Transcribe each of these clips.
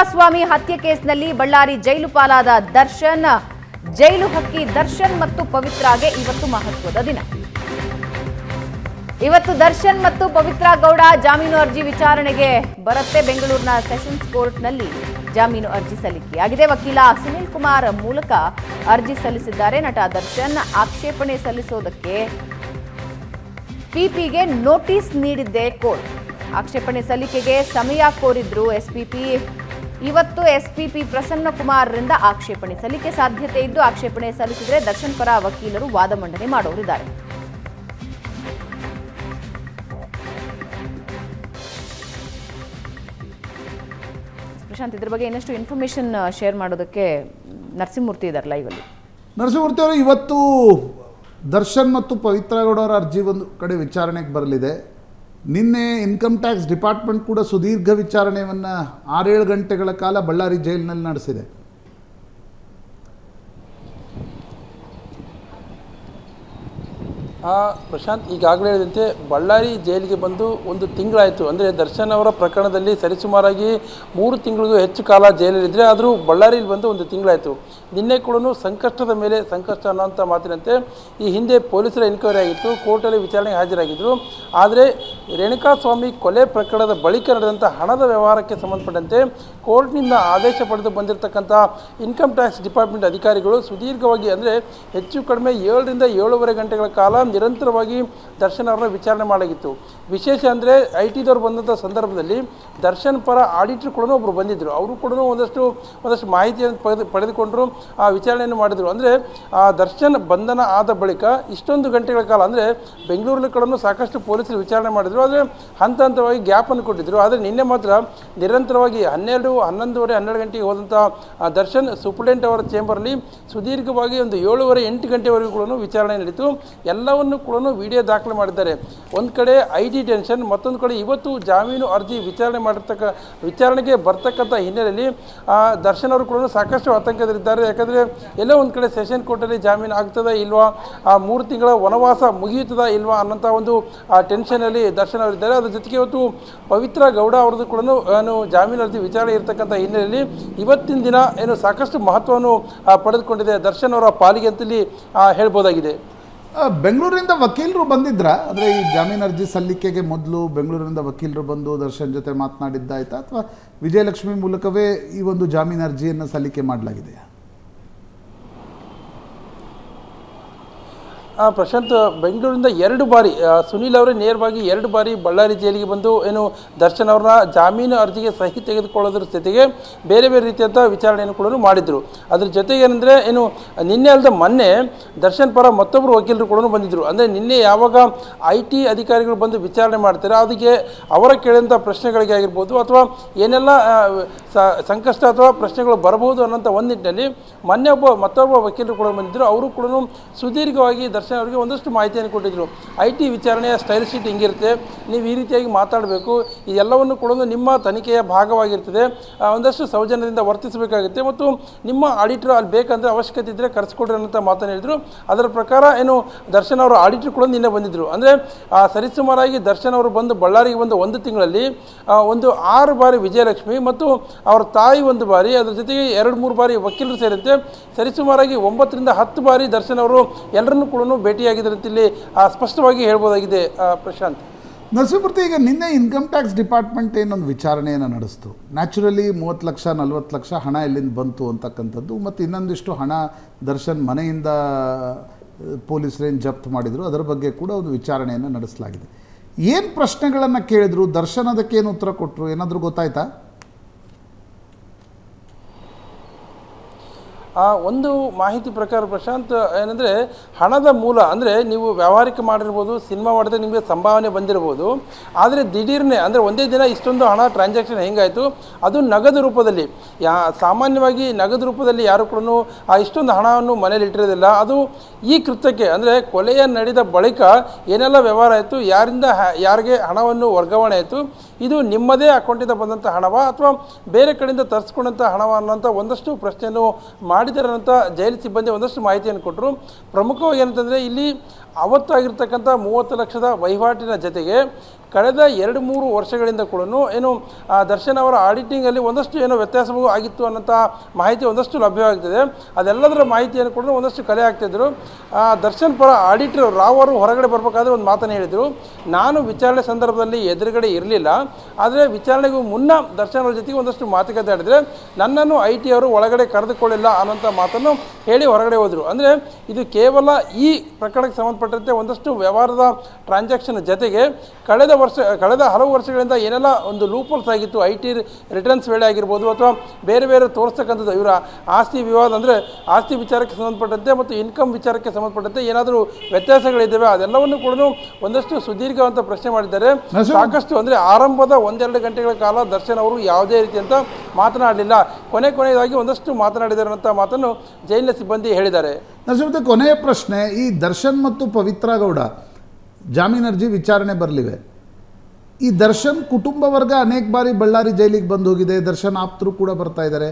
ರೇಣುಕಾಸ್ವಾಮಿ ಹತ್ಯೆ ಕೇಸ್ನಲ್ಲಿ ಬಳ್ಳಾರಿ ಜೈಲು ಪಾಲಾದ ದರ್ಶನ್. ಜೈಲು ಹಕ್ಕಿ ದರ್ಶನ್ ಮತ್ತು ಪವಿತ್ರಾಗೆ ಇವತ್ತು ಮಹತ್ವದ ದಿನ. ಇವತ್ತು ದರ್ಶನ್ ಮತ್ತು ಪವಿತ್ರ ಗೌಡ ಜಾಮೀನು ಅರ್ಜಿ ವಿಚಾರಣೆಗೆ ಬರುತ್ತೆ ಬೆಂಗಳೂರಿನ ಸೆಷನ್ಸ್ ಕೋರ್ಟ್ನಲ್ಲಿ ಜಾಮೀನು ಅರ್ಜಿ ಸಲ್ಲಿಕೆಯಾಗಿದೆ. ವಕೀಲ ಸುನಿಲ್ ಕುಮಾರ್ ಮೂಲಕ ಅರ್ಜಿ ಸಲ್ಲಿಸಿದ್ದಾರೆ. ನಟ ದರ್ಶನ್ ಆಕ್ಷೇಪಣೆ ಸಲ್ಲಿಸೋದಕ್ಕೆ ಪಿಪಿಗೆ ನೋಟಿಸ್ ನೀಡಿದ್ದೆ ಕೋರ್ಟ್. ಆಕ್ಷೇಪಣೆ ಸಲ್ಲಿಕೆಗೆ ಸಮಯ ಕೋರಿದ್ರು ಎಸ್ಪಿಪಿ ಇವತ್ತು ಎಸ್ಪಿಪಿ ಪ್ರಸನ್ನ ಕುಮಾರ್ರಿಂದ ಆಕ್ಷೇಪಣೆ ಸಲ್ಲಿಕೆ ಸಾಧ್ಯತೆ ಇದ್ದು ಆಕ್ಷೇಪಣೆ ಸಲ್ಲಿಸಿದರೆ ದರ್ಶನ್ ಪರ ವಕೀಲರು ವಾದ ಮಂಡನೆ ಮಾಡೋರಿದ್ದಾರೆ. ಪ್ರಶಾಂತ್, ಇದ್ರ ಬಗ್ಗೆ ಇನ್ನಷ್ಟು ಇನ್ಫಾರ್ಮೇಶನ್ ಶೇರ್ ಮಾಡೋದಕ್ಕೆ ನರಸಿಂಹಮೂರ್ತಿ ಇದ್ದಾರೆ ಲೈವಲ್ಲಿ ನರಸಿಂಹಮೂರ್ತಿ ಅವರು, ಇವತ್ತು ದರ್ಶನ್ ಮತ್ತು ಪವಿತ್ರ ಗೌಡ ಅವರ ಅರ್ಜಿ ಒಂದು ಕಡೆ ವಿಚಾರಣೆಗೆ ಬರಲಿದೆ. ನಿನ್ನೆ ಇನ್ಕಮ್ ಟ್ಯಾಕ್ಸ್ ಡಿಪಾರ್ಟ್ಮೆಂಟ್ ಕೂಡ ಸುದೀರ್ಘ ವಿಚಾರಣೆಯನ್ನು ಆರೇಳು ಗಂಟೆಗಳ ಕಾಲ ಬಳ್ಳಾರಿ ಜೈಲಿನಲ್ಲಿ ನಡೆಸಿದೆ. ಪ್ರಶಾಂತ್, ಈಗಾಗಲೇ ಹೇಳಿದಂತೆ ಬಳ್ಳಾರಿ ಜೈಲಿಗೆ ಬಂದು ಒಂದು ತಿಂಗಳಾಯಿತು. ಅಂದರೆ ದರ್ಶನ್ ಅವರ ಪ್ರಕರಣದಲ್ಲಿ ಸರಿಸುಮಾರಾಗಿ ಮೂರು ತಿಂಗಳಿಗೂ ಹೆಚ್ಚು ಕಾಲ ಜೈಲಲ್ಲಿದ್ದರೆ ಆದರೂ ಬಳ್ಳಾರಿಯಲ್ಲಿ ಬಂದು ಒಂದು ತಿಂಗಳಾಯಿತು. ನಿನ್ನೆ ಕೂಡ ಸಂಕಷ್ಟದ ಮೇಲೆ ಸಂಕಷ್ಟ ಅನ್ನೋಂಥ ಮಾತಿನಂತೆ ಈ ಹಿಂದೆ ಪೊಲೀಸರ ಎನ್ಕ್ವೈರಿ ಆಗಿತ್ತು, ಕೋರ್ಟಲ್ಲಿ ವಿಚಾರಣೆಗೆ ಹಾಜರಾಗಿದ್ದರು ಆದರೆ ರೇಣುಕಾಸ್ವಾಮಿ ಕೊಲೆ ಪ್ರಕರಣದ ಬಳಿಕ ನಡೆದಂಥ ಹಣದ ವ್ಯವಹಾರಕ್ಕೆ ಸಂಬಂಧಪಟ್ಟಂತೆ ಕೋರ್ಟ್ನಿಂದ ಆದೇಶ ಪಡೆದು ಬಂದಿರತಕ್ಕಂಥ ಇನ್ಕಮ್ ಟ್ಯಾಕ್ಸ್ ಡಿಪಾರ್ಟ್ಮೆಂಟ್ ಅಧಿಕಾರಿಗಳು ಸುದೀರ್ಘವಾಗಿ ಅಂದರೆ ಹೆಚ್ಚು ಕಡಿಮೆ ಏಳರಿಂದ ಏಳೂವರೆ ಗಂಟೆಗಳ ಕಾಲ ನಿರಂತರವಾಗಿ ದರ್ಶನ್ ಅವರನ್ನ ವಿಚಾರಣೆ ಮಾಡಲಾಗಿತ್ತು. ವಿಶೇಷ ಅಂದರೆ ಐ ಟಿದವ್ರು ಬಂದಂಥ ಸಂದರ್ಭದಲ್ಲಿ ದರ್ಶನ್ ಪರ ಆಡಿಟರ್ ಕೂಡ ಒಬ್ಬರು ಬಂದಿದ್ದರು ಅವರು ಕೂಡ ಒಂದಷ್ಟು ಒಂದಷ್ಟು ಮಾಹಿತಿಯನ್ನು ಪಡೆದು, ಪಡೆದುಕೊಂಡರು, ಆ ವಿಚಾರಣೆಯನ್ನು ಮಾಡಿದರು. ಅಂದರೆ, ಆ ದರ್ಶನ್ ಬಂಧನ ಆದ ಬಳಿಕ ಇಷ್ಟೊಂದು ಗಂಟೆಗಳ ಕಾಲ ಅಂದರೆ ಬೆಂಗಳೂರಿನ ಕಡೆ ಸಾಕಷ್ಟು ಪೊಲೀಸರು ವಿಚಾರಣೆ ಮಾಡಿದರು. ಆದರೆ ಹಂತ ಹಂತವಾಗಿ ಗ್ಯಾಪನ್ನು ಕೊಟ್ಟಿದ್ದರು ಆದರೆ ನಿನ್ನೆ ಮಾತ್ರ ನಿರಂತರವಾಗಿ ಹನ್ನೆರಡು, ಹನ್ನೊಂದುವರೆ, ಹನ್ನೆರಡು ಗಂಟೆಗೆ ಹೋದಂಥ ದರ್ಶನ್ ಸೂಪ್ರಿಡೆಂಟ್ ಅವರ ಚೇಂಬರ್ಲಿ ಸುದೀರ್ಘವಾಗಿ ಒಂದು ಏಳುವರೆ, ಎಂಟು ಗಂಟೆವರೆಗೂ ಕೂಡ ವಿಚಾರಣೆ ನಡೀತು. ಎಲ್ಲವನ್ನು ಕೂಡ ವಿಡಿಯೋ ದಾಖಲೆ ಮಾಡಿದ್ದಾರೆ. ಒಂದು ಕಡೆ ಐ ಡಿ ಟೆನ್ಷನ್, ಮತ್ತೊಂದು ಕಡೆ ಇವತ್ತು ಜಾಮೀನು ಅರ್ಜಿ ವಿಚಾರಣೆ ಮಾಡಿರ್ತಕ್ಕ, ವಿಚಾರಣೆಗೆ ಬರ್ತಕ್ಕಂಥ ಹಿನ್ನೆಲೆಯಲ್ಲಿ ದರ್ಶನ್ ಅವರು ಕೂಡ ಸಾಕಷ್ಟು ಆತಂಕದಲ್ಲಿದ್ದಾರೆ. ಯಾಕಂದರೆ ಎಲ್ಲೋ ಒಂದು ಕಡೆ ಸೆಷನ್ ಕೋರ್ಟಲ್ಲಿ ಜಾಮೀನು ಆಗ್ತದ ಇಲ್ವಾ? ಆ, ಮೂರು ತಿಂಗಳ ವನವಾಸ ಮುಗಿಯುತ್ತದ ಇಲ್ವಾ ಅನ್ನೋಂಥ ಒಂದು, ಆ ಟೆನ್ಷನಲ್ಲಿ ದರ್ಶನ್ ಅವರಿದ್ದಾರೆ ಅದ್ರ ಜೊತೆಗೆ ಇವತ್ತು ಪವಿತ್ರ ಗೌಡ ಅವ್ರದ್ದು ಕೂಡ ಏನು ಜಾಮೀನು ಅರ್ಜಿ ವಿಚಾರಣೆ ಇರತಕ್ಕಂಥ ಹಿನ್ನೆಲೆಯಲ್ಲಿ ಇವತ್ತಿನ ದಿನ ಏನು ಸಾಕಷ್ಟು ಮಹತ್ವವನ್ನು ಪಡೆದುಕೊಂಡಿದೆ ದರ್ಶನ್ ಅವರ ಪಾಲಿಗೆ ಅಂತಲ್ಲಿ ಹೇಳ್ಬೋದಾಗಿದೆ. ಬೆಂಗಳೂರಿಂದ ವಕೀಲರು ಬಂದಿದ್ರ? ಅಂದರೆ ಈ ಜಾಮೀನು ಅರ್ಜಿ ಸಲ್ಲಿಕೆಗೆ ಮೊದಲು ಬೆಂಗಳೂರಿನಿಂದ ವಕೀಲರು ಬಂದು ದರ್ಶನ್ ಜೊತೆ ಮಾತನಾಡಿದ್ದಾಯ್ತಾ? ಅಥವಾ ವಿಜಯಲಕ್ಷ್ಮಿ ಮೂಲಕವೇ ಈ ಒಂದು ಜಾಮೀನು ಅರ್ಜಿಯನ್ನು ಸಲ್ಲಿಕೆ ಮಾಡಲಾಗಿದೆಯಾ ಆ, ಪ್ರಶಾಂತ್, ಬೆಂಗಳೂರಿಂದ ಎರಡು ಬಾರಿ ಸುನೀಲ್ ಅವರೇ ನೇರವಾಗಿ ಎರಡು ಬಾರಿ ಬಳ್ಳಾರಿ ಜೈಲಿಗೆ ಬಂದು, ಏನು, ದರ್ಶನ್ ಅವ್ರನ್ನ ಜಾಮೀನು ಅರ್ಜಿಗೆ ಸಹಿ ತೆಗೆದುಕೊಳ್ಳೋದ್ರ ಜೊತೆಗೆ ಬೇರೆ ಬೇರೆ ರೀತಿಯಾದ ವಿಚಾರಣೆಯನ್ನು ಕೂಡ ಮಾಡಿದರು. ಅದ್ರ ಜೊತೆಗೆ ಏನಂದರೆ ಏನು, ನಿನ್ನೆ ಅಲ್ಲದ ಮೊನ್ನೆ ದರ್ಶನ್ ಪರ ಮತ್ತೊಬ್ಬರು ವಕೀಲರು ಕೂಡ ಬಂದಿದ್ದರು ಅಂದರೆ ನಿನ್ನೆ ಯಾವಾಗ ಐ ಟಿ ಅಧಿಕಾರಿಗಳು ಬಂದು ವಿಚಾರಣೆ ಮಾಡ್ತಾರೆ, ಅದಕ್ಕೆ ಅವರ ಕೇಳಿದಂಥ ಪ್ರಶ್ನೆಗಳಿಗೆ ಆಗಿರ್ಬೋದು, ಅಥವಾ ಏನೆಲ್ಲ ಸಂಕಷ್ಟ ಅಥವಾ ಪ್ರಶ್ನೆಗಳು ಬರಬಹುದು ಅನ್ನೋಂಥ ಒಂದು ನಿಟ್ಟಿನಲ್ಲಿ ಮೊನ್ನೆ ಒಬ್ಬ ಮತ್ತೊಬ್ಬ ವಕೀಲರು ಕೂಡ ಬಂದಿದ್ದರು ಅವರು ಕೂಡ ಸುದೀರ್ಘವಾಗಿ ದರ್ಶನ್ ಅವರಿಗೆ ಒಂದಷ್ಟು ಮಾಹಿತಿಯನ್ನು ಕೊಟ್ಟಿದ್ದರು ಐ ಟಿ ವಿಚಾರಣೆಯ ಸ್ಟೈಲ್ ಶೀಟ್ ಹಿಂಗಿರುತ್ತೆ. ನೀವು ಈ ರೀತಿಯಾಗಿ ಮಾತಾಡಬೇಕು. ಇದೆಲ್ಲವನ್ನು ಕೂಡ ನಿಮ್ಮ ತನಿಖೆಯ ಭಾಗವಾಗಿರ್ತದೆ. ಒಂದಷ್ಟು ಸೌಜನ್ಯದಿಂದ ವರ್ತಿಸಬೇಕಾಗುತ್ತೆ. ಮತ್ತು ನಿಮ್ಮ ಆಡಿಟರ್ ಅಲ್ಲಿ ಬೇಕಂದರೆ ಅವಶ್ಯಕತೆ ಇದ್ದರೆ ಕರೆಸ್ಕೊಡ್ರಿ ಅನ್ನೋಂಥ ಮಾತನ್ನು ಹೇಳಿದರು. ಅದರ ಪ್ರಕಾರ ಏನು, ದರ್ಶನ್ ಅವರು ಆಡಿಟರ್ ಕೂಡ ನಿನ್ನೆ ಬಂದಿದ್ದರು ಅಂದರೆ ಸರಿಸುಮಾರಾಗಿ ದರ್ಶನ್ ಅವರು ಬಂದು ಬಳ್ಳಾರಿಗೆ ಬಂದು ಒಂದು ತಿಂಗಳಲ್ಲಿ ಒಂದು ಆರು ಬಾರಿ ವಿಜಯಲಕ್ಷ್ಮಿ ಮತ್ತು ಅವರ ತಾಯಿ ಒಂದು ಬಾರಿ, ಅದರ ಜೊತೆಗೆ ಎರಡು ಮೂರು ಬಾರಿ ವಕೀಲರು ಸೇರಿದಂತೆ ಸರಿಸುಮಾರಾಗಿ ಒಂಬತ್ತರಿಂದ ಹತ್ತು ಬಾರಿ ದರ್ಶನ್ ಅವರು ಎಲ್ಲರನ್ನೂ ಕೂಡ ಭೇಟಿಯಾಗಿದ್ದಾರೆ ಇಲ್ಲಿ ಸ್ಪಷ್ಟವಾಗಿ ಹೇಳ್ಬೋದಾಗಿದೆ ಪ್ರಶಾಂತ್. ನರಸಿಂಹಮೂರ್ತಿ, ಈಗ ನಿನ್ನೆ ಇನ್ಕಮ್ ಟ್ಯಾಕ್ಸ್ ಡಿಪಾರ್ಟ್ಮೆಂಟ್ ಏನೊಂದು ವಿಚಾರಣೆಯನ್ನು ನಡೆಸ್ತು. ನ್ಯಾಚುರಲಿ ಮೂವತ್ತು ಲಕ್ಷ, ನಲ್ವತ್ತು ಲಕ್ಷ ಹಣ ಎಲ್ಲಿಂದ ಬಂತು ಅಂತಕ್ಕಂಥದ್ದು, ಮತ್ತು ಇನ್ನೊಂದಿಷ್ಟು ಹಣ ದರ್ಶನ್ ಮನೆಯಿಂದ ಪೊಲೀಸರೇನು ಜಪ್ತ್ ಮಾಡಿದರು, ಅದರ ಬಗ್ಗೆ ಕೂಡ ಒಂದು ವಿಚಾರಣೆಯನ್ನು ನಡೆಸಲಾಗಿದೆ. ಏನು ಪ್ರಶ್ನೆಗಳನ್ನು ಕೇಳಿದ್ರು? ದರ್ಶನ್ ಅದಕ್ಕೆ ಏನು ಉತ್ತರ ಕೊಟ್ಟರು ಏನಾದರೂ ಗೊತ್ತಾಯ್ತಾ? ಆ ಒಂದು ಮಾಹಿತಿ ಪ್ರಕಾರ ಪ್ರಶಾಂತ್, ಏನಂದರೆ ಹಣದ ಮೂಲ, ಅಂದರೆ ನೀವು ವ್ಯಾವಹಾರಿಕ ಮಾಡಿರ್ಬೋದು, ಸಿನಿಮಾ ಮಾಡಿದ್ರೆ ನಿಮಗೆ ಸಂಭಾವನೆ ಬಂದಿರ್ಬೋದು. ಆದರೆ ದಿಢೀರ್ನೆ, ಅಂದರೆ ಒಂದೇ ದಿನ ಇಷ್ಟೊಂದು ಹಣ ಟ್ರಾನ್ಸಾಕ್ಷನ್ ಹೆಂಗಾಯಿತು? ಅದು ನಗದು ರೂಪದಲ್ಲಿ. ಯಾ, ಸಾಮಾನ್ಯವಾಗಿ ನಗದು ರೂಪದಲ್ಲಿ ಯಾರು ಕೂಡ ಆ ಇಷ್ಟೊಂದು ಹಣವನ್ನು ಮನೇಲಿ ಇಟ್ಟಿರೋದಿಲ್ಲ. ಅದು ಈ ಕೃತ್ಯಕ್ಕೆ, ಅಂದರೆ ಕೊಲೆಯ ನಡೆದ ಬಳಿಕ ಏನೆಲ್ಲ ವ್ಯವಹಾರ ಆಯಿತು? ಯಾರಿಂದ ಯಾರಿಗೆ ಹಣವನ್ನು ವರ್ಗಾವಣೆ ಆಯಿತು? ಇದು ನಿಮ್ಮದೇ ಅಕೌಂಟಿಂದ ಬಂದಂಥ ಹಣವ? ಅಥವಾ ಬೇರೆ ಕಡೆಯಿಂದ ತರಿಸ್ಕೊಂಡಂಥ ಹಣವ ಅನ್ನೋಂಥ ಒಂದಷ್ಟು ಪ್ರಶ್ನೆಯನ್ನು ಮಾಡಿದ್ದಾರೆ ಅಂತ ಜೈಲು ಸಿಬ್ಬಂದಿ ಒಂದಷ್ಟು ಮಾಹಿತಿಯನ್ನು ಕೊಟ್ಟರು. ಪ್ರಮುಖವಾಗಿ ಏನಂತಂದರೆ ಇಲ್ಲಿ ಅವತ್ತಾಗಿರ್ತಕ್ಕಂಥ ಮೂವತ್ತು ಲಕ್ಷದ ವಹಿವಾಟಿನ ಜೊತೆಗೆ ಕಳೆದ ಎರಡು ಮೂರು ವರ್ಷಗಳಿಂದ ಕೂಡ ಏನು ದರ್ಶನ್ ಅವರ ಆಡಿಟಿಂಗಲ್ಲಿ ಒಂದಷ್ಟು ಏನೋ ವ್ಯತ್ಯಾಸವೂ ಆಗಿತ್ತು ಅನ್ನೋಂಥ ಮಾಹಿತಿ ಒಂದಷ್ಟು ಲಭ್ಯವಾಗ್ತಿದೆ. ಅದೆಲ್ಲದರ ಮಾಹಿತಿಯನ್ನು ಕೂಡ ಒಂದಷ್ಟು ಕಲೆ ಆಗ್ತಿದ್ರು. ದರ್ಶನ್ ಪರ ಆಡಿಟರ್ ರಾವ್ ಅವರು ಹೊರಗಡೆ ಬರಬೇಕಾದ್ರೆ ಒಂದು ಮಾತನ್ನು ಹೇಳಿದರು. ನಾನು ವಿಚಾರಣೆ ಸಂದರ್ಭದಲ್ಲಿ ಎದುರುಗಡೆ ಇರಲಿಲ್ಲ. ಆದರೆ ವಿಚಾರಣೆಗೂ ಮುನ್ನ ದರ್ಶನ್ ಅವರ ಜೊತೆಗೆ ಒಂದಷ್ಟು ಮಾತುಕತೆ ಆಡಿದರೆ ನನ್ನನ್ನು ಐ ಟಿ ಅವರು ಒಳಗಡೆ ಕರೆದುಕೊಳ್ಳಿಲ್ಲ ಅನ್ನೋಂಥ ಮಾತನ್ನು ಹೇಳಿ ಹೊರಗಡೆ ಹೋದರು. ಅಂದರೆ ಇದು ಕೇವಲ ಈ ಪ್ರಕರಣಕ್ಕೆ ಸಂಬಂಧಪಟ್ಟಂತೆ ಒಂದಷ್ಟು ವ್ಯವಹಾರದ ಟ್ರಾನ್ಸಾಕ್ಷನ್ ಜೊತೆಗೆ ಕಳೆದ ವರ್ಷ ಕಳೆದ ಹಲವು ವರ್ಷಗಳಿಂದ ಏನೆಲ್ಲ ಒಂದು ಲೂಪಲ್ಸ್ ಆಗಿತ್ತು ಐ ಟಿ ರಿಟರ್ನ್ಸ್ ವೇಳೆ ಆಗಿರ್ಬೋದು ಅಥವಾ ಬೇರೆ ಬೇರೆ ತೋರಿಸ್ತಕ್ಕಂಥದ್ದು ಇವರ ಆಸ್ತಿ ವಿವಾದ ಅಂದರೆ ಆಸ್ತಿ ವಿಚಾರಕ್ಕೆ ಸಂಬಂಧಪಟ್ಟಂತೆ ಮತ್ತು ಇನ್ಕಮ್ ವಿಚಾರಕ್ಕೆ ಸಂಬಂಧಪಟ್ಟಂತೆ ಏನಾದರೂ ವ್ಯತ್ಯಾಸಗಳಿದ್ದಾವೆ ಅದೆಲ್ಲವನ್ನು ಕೂಡ ಒಂದಷ್ಟು ಸುದೀರ್ಘವಂತ ಪ್ರಶ್ನೆ ಮಾಡಿದ್ದಾರೆ. ಸಾಕಷ್ಟು ಅಂದರೆ ಆರಂಭದ ಒಂದೆರಡು ಗಂಟೆಗಳ ಕಾಲ ದರ್ಶನ್ ಅವರು ಯಾವುದೇ ರೀತಿಯಂತ ಮಾತನಾಡಲಿಲ್ಲ. ಕೊನೆ ಕೊನೆಯದಾಗಿ ಒಂದಷ್ಟು ಮಾತನಾಡಿದ್ದಾರೆ ಅಂತ ಮಾತನ್ನು ಜೈಲಿನ ಸಿಬ್ಬಂದಿ ಹೇಳಿದ್ದಾರೆ. ನರಸಿಂಹ ಕೊನೆಯ ಪ್ರಶ್ನೆ ಈ ದರ್ಶನ್ ಮತ್ತು ಪವಿತ್ರ ಗೌಡ ಜಾಮೀನು ಅರ್ಜಿ ವಿಚಾರಣೆ ಬರಲಿವೆ. ಈ ದರ್ಶನ್ ಕುಟುಂಬ ವರ್ಗ ಅನೇಕ ಬಾರಿ ಬಳ್ಳಾರಿ ಜೈಲಿಗೆ ಬಂದು ಹೋಗಿದೆ. ದರ್ಶನ್ ಆಪ್ತರು ಕೂಡ ಬರ್ತಾ ಇದ್ದಾರೆ.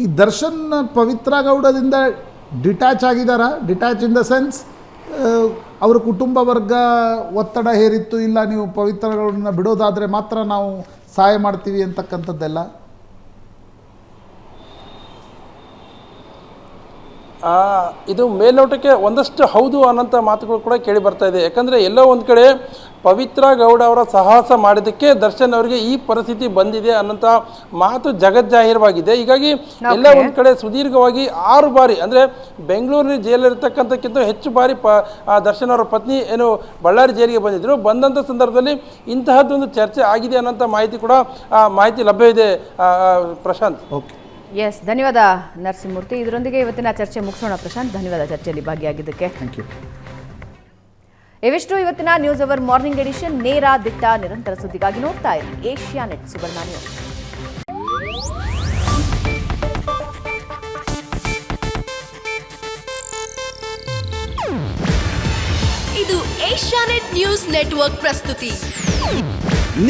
ಈ ದರ್ಶನ್ ಪವಿತ್ರ ಗೌಡದಿಂದ ಡಿಟ್ಯಾಚ್ ಆಗಿದ್ದಾರಾ? ಡಿಟ್ಯಾಚ್ ಇನ್ ದ ಸೆನ್ಸ್ ಅವರ ಕುಟುಂಬ ವರ್ಗ ಒತ್ತಡ ಹೇರಿತ್ತು, ಇಲ್ಲ ನೀವು ಪವಿತ್ರ ಗೌಡನ್ನ ಬಿಡೋದಾದರೆ ಮಾತ್ರ ನಾವು ಸಹಾಯ ಮಾಡ್ತೀವಿ ಅಂತಕ್ಕಂಥದ್ದೆಲ್ಲ? ಇದು ಮೇಲ್ನೋಟಕ್ಕೆ ಒಂದಷ್ಟು ಹೌದು ಅನ್ನೋಂಥ ಮಾತುಗಳು ಕೂಡ ಕೇಳಿ ಬರ್ತಾ ಇದೆ. ಯಾಕಂದರೆ ಎಲ್ಲೋ ಒಂದು ಕಡೆ ಪವಿತ್ರ ಗೌಡ ಅವರ ಸಾಹಸ ಮಾಡಿದ್ದಕ್ಕೆ ದರ್ಶನ್ ಅವರಿಗೆ ಈ ಪರಿಸ್ಥಿತಿ ಬಂದಿದೆ ಅನ್ನೋಂಥ ಮಾತು ಜಗಜ್ಜಾಹೀರವಾಗಿದೆ. ಹೀಗಾಗಿ ಎಲ್ಲ ಒಂದು ಕಡೆ ಸುದೀರ್ಘವಾಗಿ ಆರು ಬಾರಿ ಅಂದರೆ ಬೆಂಗಳೂರಿನ ಜೈಲಲ್ಲಿರ್ತಕ್ಕಂಥಕ್ಕಿಂತ ಹೆಚ್ಚು ಬಾರಿ ಪ ಆ, ದರ್ಶನ್ ಅವರ ಪತ್ನಿ ಏನು ಬಳ್ಳಾರಿ ಜೈಲಿಗೆ ಬಂದಿದ್ದರು ಬಂದಂಥ ಸಂದರ್ಭದಲ್ಲಿ ಇಂತಹದ್ದೊಂದು ಚರ್ಚೆ ಆಗಿದೆ ಅನ್ನೋಂಥ ಮಾಹಿತಿ ಕೂಡ ಮಾಹಿತಿ ಲಭ್ಯವಿದೆ ಆ, ಆ, ಪ್ರಶಾಂತ್. ಓಕೆ ಎಸ್ ಧನ್ಯವಾದ ನರಸಿಂಹಮೂರ್ತಿ. ಇದರೊಂದಿಗೆ ಇವತ್ತಿನ ಚರ್ಚೆ ಮುಗಿಸೋಣ ಪ್ರಶಾಂತ್. ಧನ್ಯವಾದ ಚರ್ಚೆಯಲ್ಲಿ ಭಾಗಿಯಾಗಿದ್ದಕ್ಕೆ. ಥ್ಯಾಂಕ್ ಯು ಇವಿಷ್ಟು ಇವತ್ತಿನ ನ್ಯೂಸ್ ಅವರ್ ಮಾರ್ನಿಂಗ್ ಎಡಿಷನ್ ನೇರ ದಿಟ್ಟ ನಿರಂತರ ಸುದ್ದಿಗಾಗಿ ನೋಡ್ತಾ ಇರಿ. ಏಷ್ಯಾ ನೆಟ್ ಸುವರ್ಣ ನ್ಯೂಸ್ ಇದು ಏಷ್ಯಾನೆಟ್ ನ್ಯೂಸ್ ನೆಟ್ವರ್ಕ್ ಪ್ರಸ್ತುತಿ.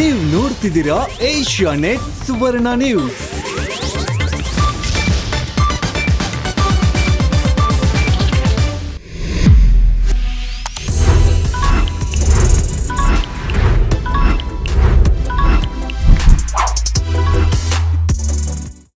ನೀವು ನೋಡ್ತಿದ್ದೀರಾ ಏಷ್ಯಾ ನೆಟ್ ಸುವರ್ಣ ನ್ಯೂಸ್